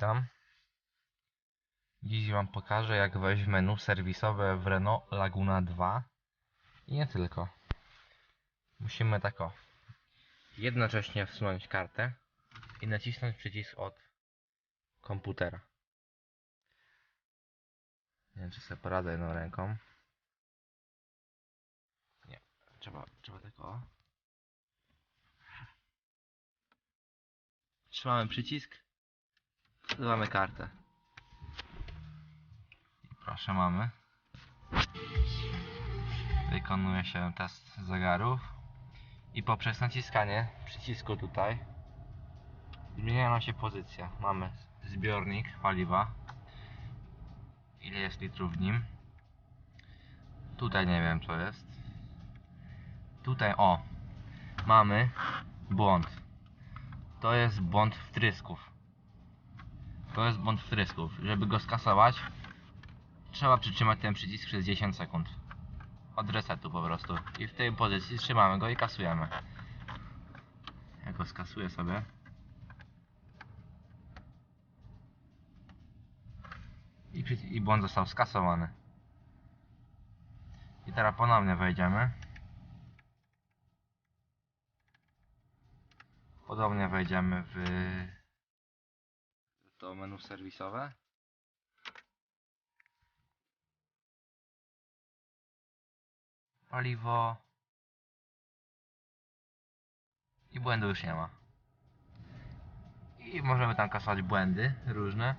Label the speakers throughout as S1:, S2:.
S1: witam. Dziś Wam pokażę jak wejść w menu serwisowe w Renault Laguna 2 i nie tylko. Musimy tak o jednocześnie wsunąć kartę i nacisnąć przycisk od komputera. Nie wiem czy sobie poradzę jedną ręką. Nie, trzeba, trzeba tylko o. Trzymamy przycisk. Wsuwamy kartę. Proszę mamy. Wykonuje się test zegarów. I poprzez naciskanie przycisku tutaj zmienia nam się pozycja. Mamy zbiornik paliwa. Ile jest litrów w nim. Tutaj nie wiem co jest. Tutaj o. Mamy błąd. To jest błąd wtrysków. To jest błąd wtrysków. Żeby go skasować, trzeba przytrzymać ten przycisk przez 10 sekund. Od resetu po prostu. I w tej pozycji trzymamy go i kasujemy. Ja go skasuję sobie. I, I błąd został skasowany. I teraz ponownie wejdziemy. Podobnie wejdziemy w to menu serwisowe. Paliwo. I błędu już nie ma. I możemy tam kasować błędy różne.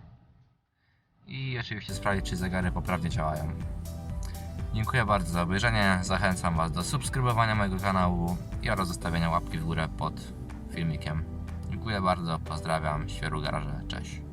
S1: I oczywiście sprawdzić, czy zegary poprawnie działają. Dziękuję bardzo za obejrzenie. Zachęcam Was do subskrybowania mojego kanału oraz zostawienia łapki w górę pod filmikiem. Dziękuję bardzo, pozdrawiam, Świeru Garaże, cześć.